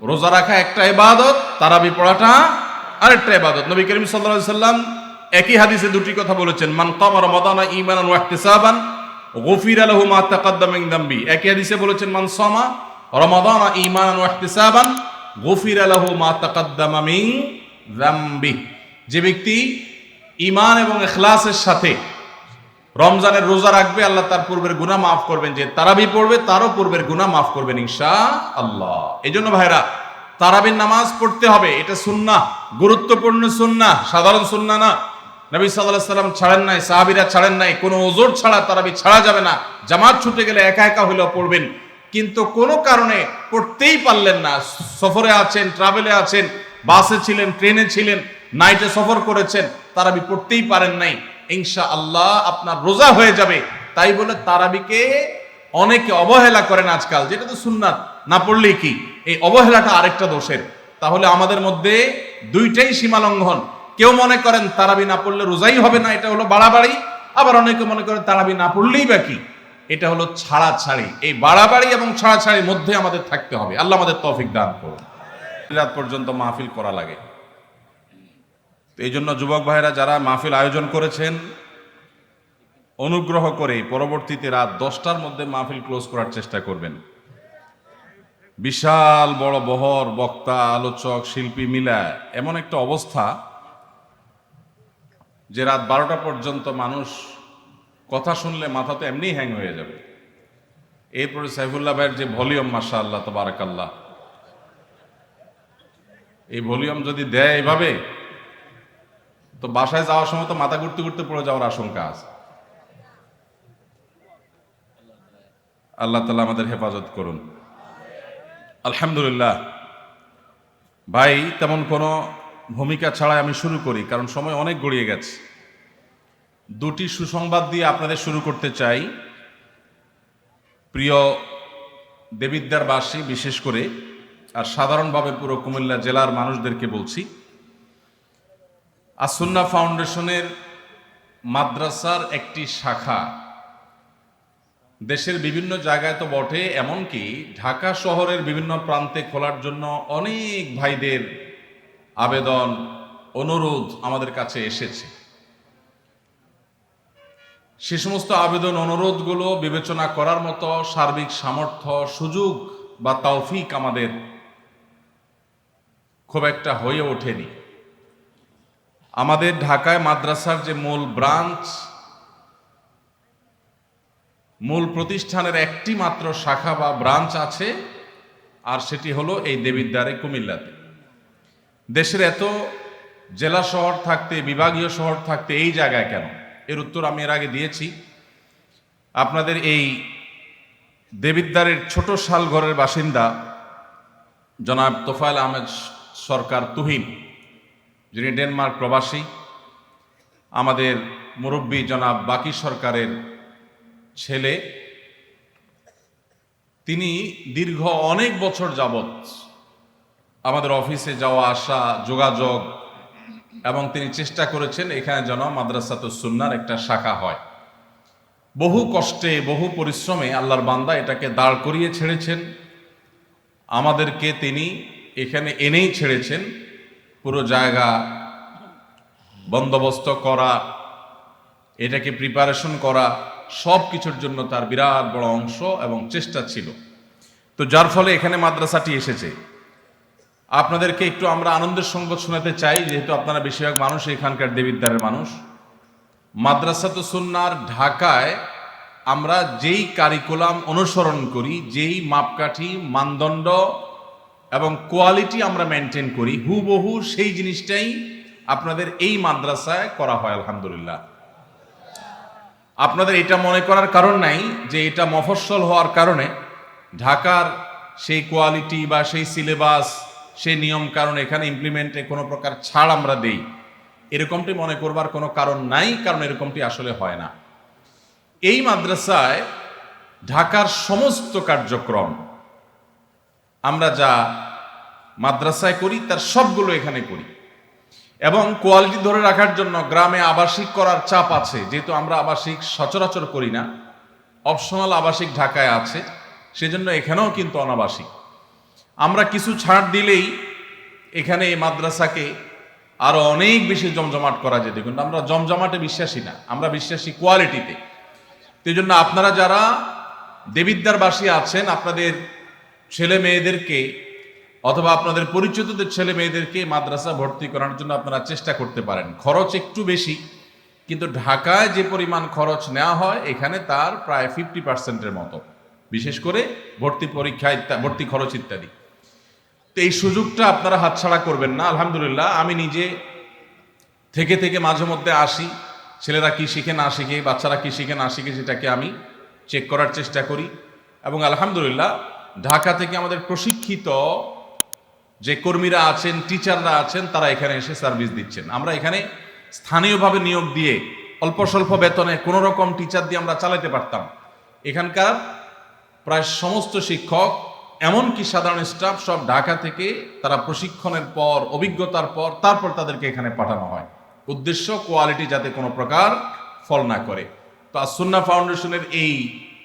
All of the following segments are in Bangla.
রোজা রাখা একটা ইবাদত, তারাবি পড়াটা আরেকটা ইবাদত। নবী করিম সাল্লাল্লাহু আলাইহি সাল্লাম একই হাদিসে দুটি কথা বলেছেন, মান কামা রমাদানা ঈমানান ওয়া ইহতিসাবান, গুফিরা লাহু মা মিন একই হাদিসে বলেছেন, মান সামা রমাদানা ঈমানান ওয়া ইহতিসাবান, গুফিরা লাহু মা তাকাদ্দামা মিন দামবি। যে ব্যক্তি ঈমান এবং ইখলাসের সাথে রমজানের রোজা রাখবে, আল্লাহ তার পূর্বের গুনাহ মাফ করবেন। যে তারাবি পড়বে, তারও পূর্বের গুনাহ মাফ করবেন ইনশা আল্লাহ এই জন্য ভাইরা, তারাবির নামাজ পড়তে হবে, এটা সুন্নাহ, গুরুত্বপূর্ণ সুন্না সাধারণ সুন্নাহ না। নবী সাল্লাল্লাহু সাল্লাম ছাড়েন নাই, সাহাবীরা ছাড়েন নাই, কোনো ওজোর ছাড়া তারাবি ছাড়া যাবে না। জামাত ছুটে গেলে একা একা হইলেও পড়বেন। কিন্তু কোনো কারণে পড়তেই পারলেন না। সফরে আছেন ট্রাভেলে আছেন বাসে ছিলেন ট্রেনে ছিলেন নাইটে সফর করেছেন, তারাবি পড়তেই পারেন নাই। ইনশা আল্লাহ আপনার রোজা হয়ে যাবে। তাই বলে তারাবিকে অনেকে অবহেলা করেন আজকাল। যেটা তো সুন্নাত, না পড়লেই কি? এই অবহেলাটা আরেকটা দোষের। তাহলে আমাদের মধ্যে দুইটাই সীমা লঙ্ঘন। কেউ মনে করেন তারাবি না পড়লে রোজাই হবে না, এটা হলো বাড়াবাড়ি। আবার অনেকে মনে করেন তারাবি না পড়লেই বা কি? এটা হলো ছাড়া ছাড়ি এই বাড়াবাড়ি এবং ছাড়া ছাড়ির মধ্যে আমাদের থাকতে হবে। আল্লাহ আমাদের তৌফিক দান করুন। রাত পর্যন্ত মাহফিল করা লাগে। এই জন্য যুবক ভাইরা যারা মাহফিল আয়োজন করেছেন, অনুগ্রহ করে পরবর্তীতে রাত দশটার মধ্যে মাহফিল ক্লোজ করার চেষ্টা করবেন। বিশাল বড় বহর, বক্তা, আলোচক, শিল্পী মিলা এমন একটা অবস্থা যে রাত বারোটা পর্যন্ত মানুষ কথা শুনলে মাথা তো এমনি হ্যাং হয়ে যাবে। এরপরে সাইফুল্লাহ ভাইয়ের যে ভলিউম মাসা আল্লাহ তবারাকাল্লাহ। এই ভলিউম যদি দেয় এভাবে তো বাসায় যাওয়ার সময় তো মাথা ঘুরতে ঘুরতে পড়ে যাওয়ার আশঙ্কা আছে। আল্লাহ তালা আমাদের হেফাজত করুন। আলহামদুলিল্লাহ। ভাই, তেমন কোনো ভূমিকা ছাড়াই আমি শুরু করি, কারণ সময় অনেক গড়িয়ে গেছে। দুটি সুসংবাদ দিয়ে আপনাদের শুরু করতে চাই। প্রিয় দেবিদ্যারবাসী, বিশেষ করে, আর সাধারণভাবে পুরো কুমিল্লা জেলার মানুষদেরকে বলছি আসুন্না ফাউন্ডেশনের মাদ্রাসার একটি শাখা। দেশের বিভিন্ন জায়গায় তো বটে, এমনকি ঢাকা শহরের বিভিন্ন প্রান্তে খোলার জন্য অনেক ভাইদের আবেদন, অনুরোধ আমাদের কাছে এসেছে। সে সমস্ত আবেদন, অনুরোধগুলো বিবেচনা করার মতো সার্বিক সামর্থ্য, সুযোগ বা তৌফিক আমাদের খুব একটা হয়ে ওঠেনি। আমাদের ঢাকায় মাদ্রাসার যে মূল ব্রাঞ্চ, মূল প্রতিষ্ঠানের একটি মাত্র শাখা বা ব্রাঞ্চ আছে, আর সেটি হলো এই দেবিদ্বারে কুমিল্লাতে। দেশের এত জেলা শহর থাকতে, বিভাগীয় শহর থাকতে এই জায়গায় কেন? এর উত্তর আমি এর আগে দিয়েছি। আপনাদের এই দেবিদ্বারের ছোট শালঘরের বাসিন্দা জনাব তোফায়েল আহমেদ সরকার তুহিন যিনি ডেনমার্ক প্রবাসী, আমাদের মুরব্বী জনাব বাকি সরকারের ছেলে, তিনি দীর্ঘ অনেক বছর যাবৎ আমাদের অফিসে যাওয়া, আসা, যোগাযোগ এবং তিনি চেষ্টা করেছেন এখানে যেন মাদ্রাসাত সুন্নার একটা শাখা হয়। বহু কষ্টে, বহু পরিশ্রমে আল্লাহর বান্দা এটাকে দাঁড় করিয়ে ছেড়েছেন। আমাদেরকে তিনি এখানে এনেই ছেড়েছেন। পুরো জায়গা বন্দোবস্ত করা, এটাকে প্রিপারেশন করা সব কিছুর জন্য তার বিরাট বড় অংশ এবং চেষ্টা ছিল। তো যার ফলে এখানে মাদ্রাসাটি এসেছে। আপনাদেরকে একটু আমরা আনন্দের সংবাদ শোনাতে চাই, যেহেতু আপনারা বেশিরভাগ মানুষ এখানকার দেবিদ্বারের মানুষ। মাদ্রাসা তো সুন্নার ঢাকায় আমরা যেই কারিকুলাম অনুসরণ করি, যেই মাপকাঠি, মানদণ্ড এবং কোয়ালিটি আমরা মেনটেন করি, হুবহু সেই জিনিসটাই আপনাদের এই মাদ্রাসায় করা হয়, আলহামদুলিল্লাহ। আপনাদের এটা মনে করার কারণ নাই যে এটা মফস্বল হওয়ার কারণে ঢাকার সেই কোয়ালিটি বা সেই সিলেবাস সেই নিয়ম কারণ এখানে ইমপ্লিমেন্টে কোনো প্রকার ছাড় আমরা দেই। এরকমটি মনে করবার কোনো কারণ নাই, কারণ এরকমটি আসলে হয় না। এই মাদ্রাসায় ঢাকার সমস্ত কার্যক্রম আমরা যা মাদ্রাসায় করি, তার সবগুলো এখানে করি। এবং কোয়ালিটি ধরে রাখার জন্য গ্রামে আবাসিক করার চাপ আছে। যেহেতু আমরা আবাসিক সচরাচর করি না অপশনাল আবাসিক ঢাকায় আছে, সেজন্য এখানেও কিন্তু অনাবাসিক। আমরা কিছু ছাড় দিলেই এখানে এই মাদ্রাসাকে আরও অনেক বেশি জমজমাট করা যেত কিন্তু আমরা জমজমাটে বিশ্বাসী না, আমরা বিশ্বাসী কোয়ালিটিতে এই জন্য আপনারা যারা দেবিদ্যারবাসী আছেন, আপনাদের ছেলে মেয়েদেরকে অথবা আপনাদের পরিচিতদের ছেলে মেয়েদেরকে মাদ্রাসা ভর্তি করানোর জন্য আপনারা চেষ্টা করতে পারেন। খরচ একটু বেশি, কিন্তু ঢাকায় যে পরিমাণ খরচ নেওয়া হয়, এখানে তার প্রায় ফিফটি পার্সেন্টের মতো। বিশেষ করে ভর্তি পরীক্ষা ভর্তি খরচ ইত্যাদি। তো এই সুযোগটা আপনারা হাতছাড়া করবেন না, আলহামদুলিল্লাহ। আমি নিজে থেকে থেকে মাঝে মধ্যে আসি, ছেলেরা কি শিখে না শিখে, বাচ্চারা কি শিখে না শিখে, সেটাকে আমি চেক করার চেষ্টা করি। এবং আলহামদুলিল্লাহ ঢাকা থেকে আমাদের প্রশিক্ষিত যে কর্মীরা আছেন, টিচাররা আছেন, তারা এখানে এসে সার্ভিস দিচ্ছেন। আমরা এখানে স্থানীয়ভাবে নিয়োগ দিয়ে অল্প স্বল্প বেতনে কোনো রকম টিচার দিয়ে আমরা চালাতে পারতাম। এখানকার প্রায় সমস্ত শিক্ষক, এমনকি সাধারণ স্টাফ সব ঢাকা থেকে তারা প্রশিক্ষণের পর, অভিজ্ঞতার পর, তারপর তাদেরকে এখানে পাঠানো হয়। উদ্দেশ্য, কোয়ালিটি যাতে কোনো প্রকার ফল না করে। তো আসুন্না ফাউন্ডেশনের এই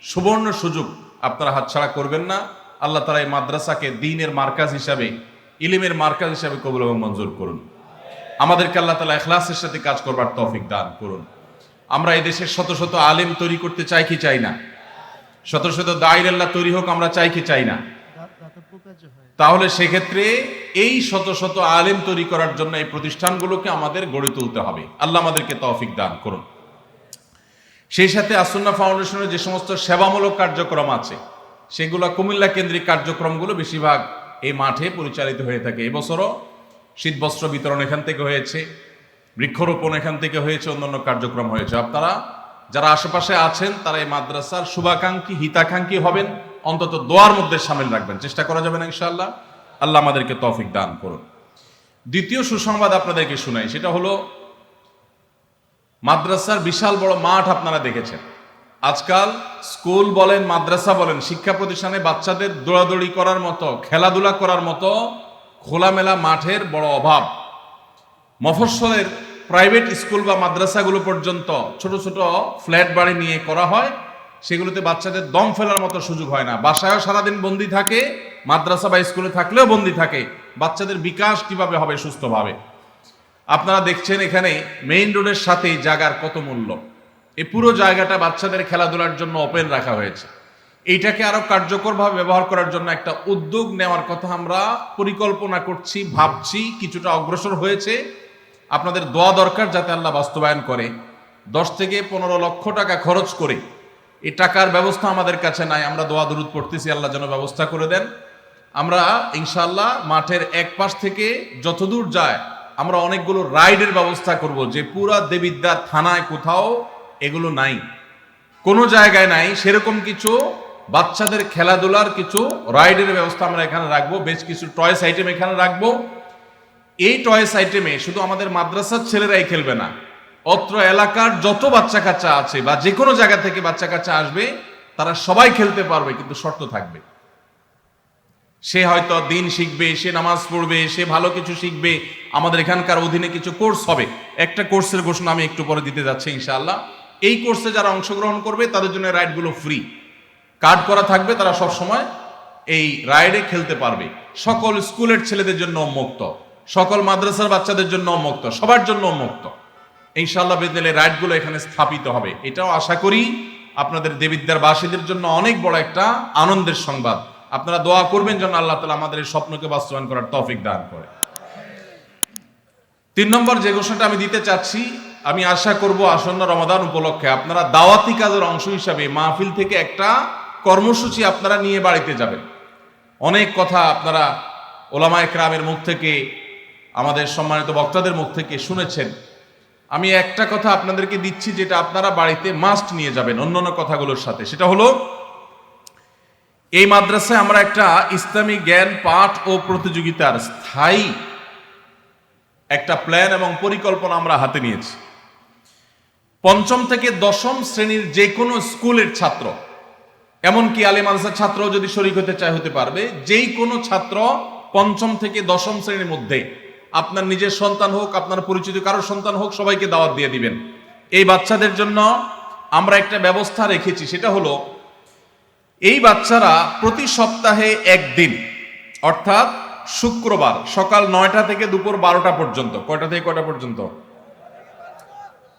সুবর্ণ সুযোগ আপনারা হাতছাড়া করবেন না। আল্লাহ তারা এই মাদ্রাসাকে দিনের মার্কাজ হিসাবে, ইলিমের মার্কাজ হিসাবে কবুল এবং মঞ্জুর করুন। আমাদেরকে আল্লাহ তালা এখলাসের সাথে কাজ করবার তৌফিক দান করুন। আমরা এই দেশের শত শত আলেম তৈরি করতে চাই কি চাই না? শত শত দায়ের আল্লাহ তৈরি হোক আমরা চাই কি চাই না? তাহলে সেক্ষেত্রে এই শত শত আলেম তৈরি করার জন্য এই প্রতিষ্ঠানগুলোকে আমাদের গড়ে তুলতে হবে। আল্লাহ আমাদেরকে তৌফিক দান করুন। সেই সাথে আসন্না ফাউন্ডেশনের যে সমস্ত সেবামূলক কার্যক্রম আছে সেগুলো কুমিল্লা কেন্দ্রিক কার্যক্রমগুলো বেশিরভাগ এই মাঠে পরিচালিত হয়ে থাকে। এবছরও শীতবস্ত্র বিতরণ এখান থেকে হয়েছে, বৃক্ষরোপণ এখান থেকে হয়েছে, অন্যান্য কার্যক্রম হয়েছে। আপনারা যারা আশেপাশে আছেন, তারা এই মাদ্রাসার শুভাকাঙ্ক্ষী, হিতাকাঙ্ক্ষী হবেন। অন্তত দোয়ার মধ্যে সামিল রাখবেন। চেষ্টা করা যাবে না, ইনশাআল্লাহ। আল্লাহ আমাদেরকে তফিক দান করুন। দ্বিতীয় সুসংবাদ আপনাদেরকে শুনাই, সেটা হলো, মাদ্রাসার বিশাল বড় মাঠ আপনারা দেখেছেন। আজকাল স্কুল বলেন, মাদ্রাসা বলেন, শিক্ষা প্রতিষ্ঠানে বাচ্চাদের দৌড়াদৌড়ি করার মতো, খেলাধুলা করার মতো খোলামেলা মাঠের বড় অভাব। মফস্বলের প্রাইভেট স্কুল বা মাদ্রাসাগুলো পর্যন্ত ছোট ছোট ফ্ল্যাট বাড়ি নিয়ে করা হয়, সেগুলোতে বাচ্চাদের দম ফেলার মতো সুযোগ হয় না। বাসায়ও সারাদিন বন্দি থাকে, মাদ্রাসা বা স্কুলে থাকলেও বন্দি থাকে। বাচ্চাদের বিকাশ কীভাবে হবে সুস্থভাবে? আপনারা দেখছেন এখানে মেইন রোডের সাথেই জায়গার কত মূল্য। এই পুরো জায়গাটা বাচ্চাদের খেলাধুলার জন্য ওপেন রাখা হয়েছে। এইটাকে আরও কার্যকরভাবে ব্যবহার করার জন্য একটা উদ্যোগ নেওয়ার কথা আমরা পরিকল্পনা করছি, ভাবছি, কিছুটা অগ্রসর হয়েছে। আপনাদের দোয়া দরকার যাতে আল্লাহ বাস্তবায়ন করে। দশ থেকে পনেরো লক্ষ টাকা খরচ করে এই টাকার ব্যবস্থা আমাদের কাছে নাই। আমরা দোয়া দরুদ পড়তেছি, আল্লাহ যেন ব্যবস্থা করে দেন। আমরা ইনশাল্লাহ মাঠের এক পাশ থেকে যতদূর যায় আমরা অনেকগুলো রাইডের ব্যবস্থা করব যে পুরা দেবিদ্যার থানায় কোথাও এগুলো নাই। কোনো জায়গায় নাই। সেরকম কিছু বাচ্চাদের খেলাধুলার কিছু রাইডের ব্যবস্থা আমরা এখানে রাখব। বেশ কিছু টয়েস আইটেম এখানে রাখব। এই টয়েস আইটেমে শুধু আমাদের মাদ্রাসার ছেলেরাই খেলবে না, অত্র এলাকার যত বাচ্চা কাচ্চা আছে বা যে কোনো জায়গা থেকে বাচ্চা কাচ্চা আসবে, তারা সবাই খেলতে পারবে, কিন্তু শর্ত থাকবে। সে হয়তো দিন শিখবে, সে নামাজ পড়বে, সে ভালো কিছু শিখবে। আমাদের এখানকার অধীনে কিছু কোর্স হবে। একটা কোর্সের ঘোষণা আমি একটু পরে দিতে যাচ্ছি, ইনশাআল্লাহ। এই কোর্সে যারা অংশগ্রহণ করবে, তাদের জন্য রাইডগুলো ফ্রি। কার্ড করা থাকবে, তারা সব সময় এই রাইডে খেলতে পারবে। সকল স্কুলের ছেলেদের জন্য উন্মুক্ত সকল মাদ্রাসার বাচ্চাদের জন্য উন্মুক্ত সবার জন্য উন্মুক্ত ইনশাআল্লাহ বেদিলে রাইডগুলো এখানে স্থাপিত হবে। এটাও আশা করি আপনাদের দেবিদ্যার বাসীদের জন্য অনেক বড় একটা আনন্দের সংবাদ। আপনারা দোয়া করবেন যেন আল্লাহ তালা আমাদের এই স্বপ্নকে বাস্তবায়ন করার তৌফিক দান করে। তিন নম্বর যে ঘোষণাটা আমি দিতে চাচ্ছি আমি আশা করব আসন্ন রমাদান উপলক্ষে আপনারা দাওয়াতি কাজের অংশ হিসাবে মাহফিল থেকে একটা কর্মসূচি আপনারা নিয়ে বাড়িতে যাবেন। অনেক কথা আপনারা ওলামা একরামের মুখ থেকে, আমাদের সম্মানিত বক্তাদের মুখ থেকে শুনেছেন। আমি একটা কথা আপনাদেরকে দিচ্ছি যেটা আপনারা বাড়িতে মাস্ট নিয়ে যাবেন অন্যান্য কথাগুলোর সাথে। সেটা হলো, এই মাদ্রাসায় আমরা একটা ইসলামী জ্ঞান, পাঠ ও প্রতিযোগিতার স্থায়ী একটা প্ল্যান এবং পরিকল্পনা আমরা হাতে নিয়েছি। পঞ্চম থেকে দশম শ্রেণির যে কোনো স্কুলের ছাত্র, এমনকি আলী মাদ্রাসার ছাত্র যদি শরিক হতে চায়, হতে পারবে। যেই কোনো ছাত্র পঞ্চম থেকে দশম শ্রেণির মধ্যে, আপনার নিজের সন্তান হোক, আপনার পরিচিত কারোর সন্তান হোক, সবাইকে দাওয়াত দিয়ে দিবেন। এই বাচ্চাদের জন্য আমরা একটা ব্যবস্থা রেখেছি, সেটা হলো, এই বাচ্চারা প্রতি সপ্তাহে একদিন, অর্থাৎ শুক্রবার সকাল নয়টা থেকে দুপুর বারোটা পর্যন্ত, কয়টা থেকে কয়টা পর্যন্ত?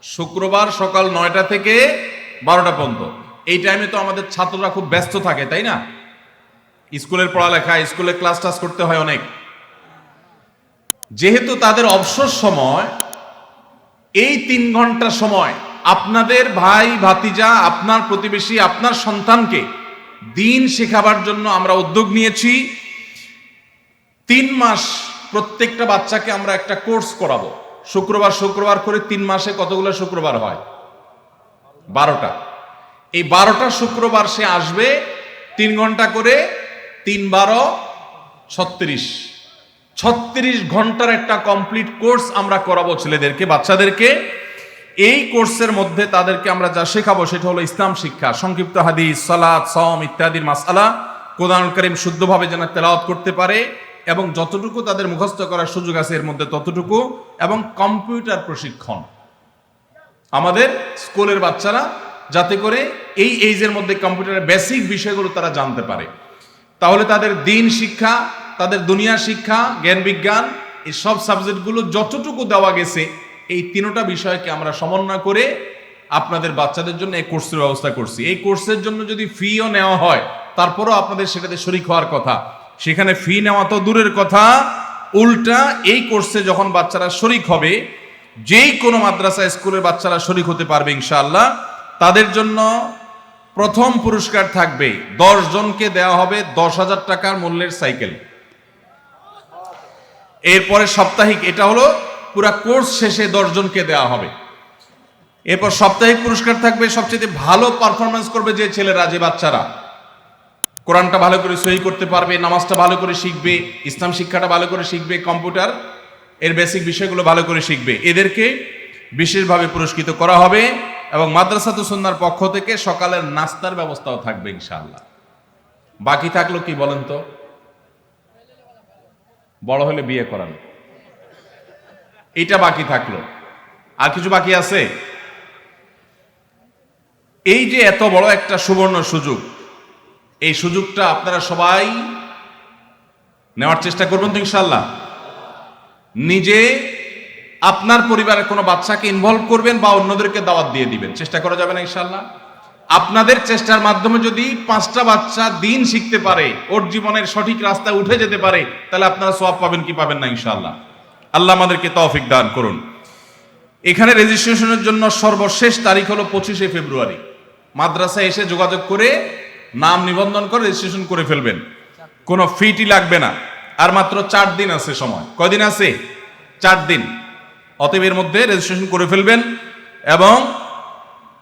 শুক্রবার সকাল নয়টা থেকে বারোটা পর্যন্ত। এই টাইমে তো আমাদের ছাত্ররা খুব ব্যস্ত থাকে, তাই না? স্কুলের পড়ালেখা, স্কুলে ক্লাস টাস করতে হয় অনেক। যেহেতু তাদের অবসর সময়, এই তিন ঘণ্টা সময় আপনাদের ভাই, ভাতিজা, আপনার প্রতিবেশী, আপনার সন্তানকে দিন শেখাবার জন্য আমরা উদ্যোগ নিয়েছি। তিন মাস প্রত্যেকটা বাচ্চাকে আমরা একটা কোর্স করাবো। শুক্রবার শুক্রবার করে তিন মাসে কতগুলো শুক্রবার হয়? বারোটা। এই বারোটা শুক্রবার সে আসবে তিন ঘণ্টা করে তিন বারো ছত্রিশ। ছত্রিশ ঘণ্টার একটা কমপ্লিট কোর্স আমরা করাবো ছেলেদেরকে, বাচ্চাদেরকে। এই কোর্সের মধ্যে তাদেরকে আমরা যা শেখাবো সেটা হলো ইসলাম শিক্ষা, সংক্ষিপ্ত হাদিস সালাদ সম ইত্যাদির মাসালা। কোরআন করিম শুদ্ধভাবে যেন তেলাওয়াত করতে পারে। এবং যতটুকু তাদের মুখস্থ করার সুযোগ আছে এর মধ্যে ততটুকু, এবং কম্পিউটার প্রশিক্ষণ। আমাদের স্কুলের বাচ্চারা যাতে করে এই এইজের মধ্যে কম্পিউটারের বেসিক বিষয়গুলো তারা জানতে পারে। তাহলে তাদের দিন শিক্ষা, তাদের দুনিয়া শিক্ষা, জ্ঞান বিজ্ঞান, এই সব সাবজেক্টগুলো যতটুকু দেওয়া গেছে, এই তিনোটা বিষয়কে আমরা সমন্বয় করে আপনাদের বাচ্চাদের জন্য এই কোর্সের ব্যবস্থা করছি। এই কোর্সের জন্য যদি ফিও নেওয়া হয়, তারপরও আপনাদের সেটাতে শরিক হওয়ার কথা। সেখানে ফি নেওয়া তো দূরের কথা। উল্টা এই কোর্সে যখন বাচ্চারা শরিক হবে, যেই কোনো মাদ্রাসা স্কুলের বাচ্চারা শরিক হতে পারবে ইনশাআল্লাহ। তাদের জন্য প্রথম পুরস্কার থাকবে। দশ জনকে দেওয়া হবে দশ হাজার টাকার মূল্যের সাইকেল। এরপরে সাপ্তাহিক, এটা হলো পুরা কোর্স শেষে দশ জনকে দেওয়া হবে। এরপর সাপ্তাহিক পুরস্কার থাকবে, সবচেয়ে ভালো পারফরমেন্স করবে যে ছেলেরা, যে বাচ্চারা। কোরআনটা ভালো করে সহি করতে পারবে, নামাজটা ভালো করে শিখবে, ইসলাম শিক্ষাটা ভালো করে শিখবে, কম্পিউটার এর বেসিক বিষয়গুলো ভালো করে শিখবে। এদেরকে বিশেষভাবে পুরস্কৃত করা হবে এবং মাদ্রাসা সুন্নার পক্ষ থেকে সকালের নাস্তার ব্যবস্থাও থাকবে ইনশাআল্লাহ। বাকি থাকল কি বলেন তো? বড় হলে বিয়ে করানো। এটা বাকি থাকল। আর কিছু বাকি আছে? এই যে এত বড় একটা সুবর্ণ সুযোগ এই সুযোগটা আপনারা সবাই নেওয়ার চেষ্টা করবেন তো ইনশাল্লাহ নিজে আপনার পরিবারের কোনো বাচ্চাকে ইনভলভ করবেন বা অন্যদেরকে দাওয়াত দিয়ে দিবেন। চেষ্টা করা যাবে না ইনশাল্লাহ আপনাদের চেষ্টার মাধ্যমে যদি পাঁচটা বাচ্চা দিন শিখতে পারে, ওর জীবনের সঠিক রাস্তায় উঠে যেতে পারে, তাহলে আপনারা সব পাবেন কি পাবেন না ইনশাল্লাহ আল্লাহ আমাদেরকে তৌফিক দান করুন। এখানে রেজিস্ট্রেশনের জন্য সর্বশেষ তারিখ হলো পঁচিশে ফেব্রুয়ারি। মাদ্রাসায় এসে যোগাযোগ করে নাম নিবন্ধন করে রেজিস্ট্রেশন করে ফেলবেন। কোনো ফিটি লাগবে না। আর মাত্র চার দিন আছে সময়। কয়দিন আছে? চার দিন। অতএব এর মধ্যে রেজিস্ট্রেশন করে ফেলবেন এবং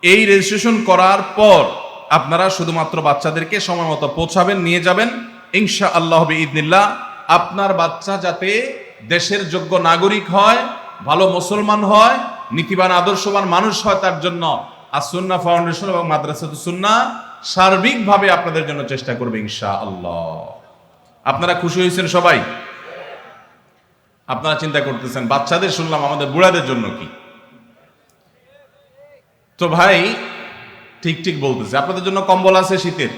এই রেজিস্ট্রেশন করার পর আপনারা শুধুমাত্র বাচ্চাদেরকে সময় মতো পৌঁছাবেন, নিয়ে যাবেন। ইনশা আল্লাহ ইদনিল্লাহ আপনার বাচ্চা যাতে দেশের যোগ্য নাগরিক হয়, ভালো মুসলমান হয়, নীতিবান, আদর্শবান মানুষ হয় তার জন্য আসুন্না ফাউন্ডেশন এবং মাদ্রাসাত সুন্না সার্বিকভাবে আপনাদের জন্য চেষ্টা করবে ইনশা আল্লাহ আপনারা খুশি হয়েছেন সবাই? আপনারা চিন্তা করতেছেন, বাচ্চাদের শুনলাম, আমাদের বুড়াদের জন্য কি? তো ভাই, ঠিক ঠিক বলতেছে, আপনাদের জন্য কম্বল আছে শীতের?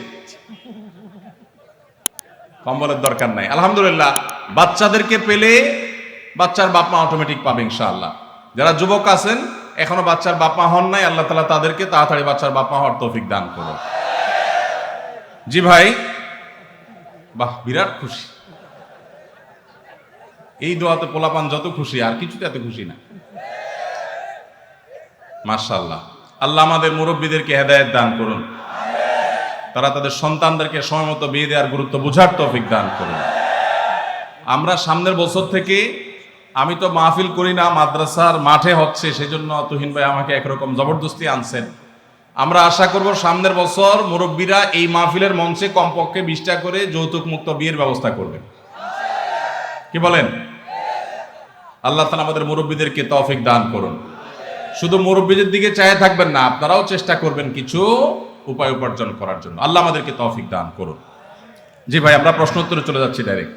কম্বলের দরকার নাই। আলহামদুলিল্লাহ, বাচ্চাদেরকে পেলে বাচ্চার বাপ মা অটোমেটিক পাবে ইনশাআল্লাহ। যারা যুবক আছেন, এখনও বাচ্চার বাপ মা হন নাই, আল্লাহ তালা তাদেরকে তাড়াতাড়ি বাচ্চার বাপ মা হওয়ার তৌফিক দান করো জি ভাই। বাহ, বিরাট খুশি। এই দোয়াতে পোলাপান যত খুশি, আর কিছুতে এত খুশি না। মার্শাল্লাহ আল্লাহ আমাদের মুরব্বীদেরকে হেদায়েত দান করুন। তারা তাদের সন্তানদেরকে সময় মতো বিয়ে দেওয়ার গুরুত্ব বুঝার তৌফিক দান করুন। আমরা সামনের বছর থেকে আমি তো মাহফিল করি না, মাদ্রাসার মাঠে হচ্ছে, সেজন্য তুহিন ভাই আমাকে একরকম জবরদস্তি আনছেন। আমরা আশা করব সামনের বছর মুরব্বীরা এই মাহফিলের মঞ্চে কমপক্ষে বিশটা করে যৌতুক মুক্ত বিয়ের ব্যবস্থা করবেন কি বলেন? আল্লাহ তালা আমাদের মুরব্বীদেরকে তৌফিক দান করুন। শুধু মুরব্বীদের দিকে চায়ে থাকবেন না, আপনারাও চেষ্টা করবেন কিছু উপায় উপার্জন করার জন্য। আল্লাহ আমাদেরকে তৌফিক দান করুন। জি ভাই, আমরা প্রশ্ন উত্তরে চলে যাচ্ছি ডাইরেক্ট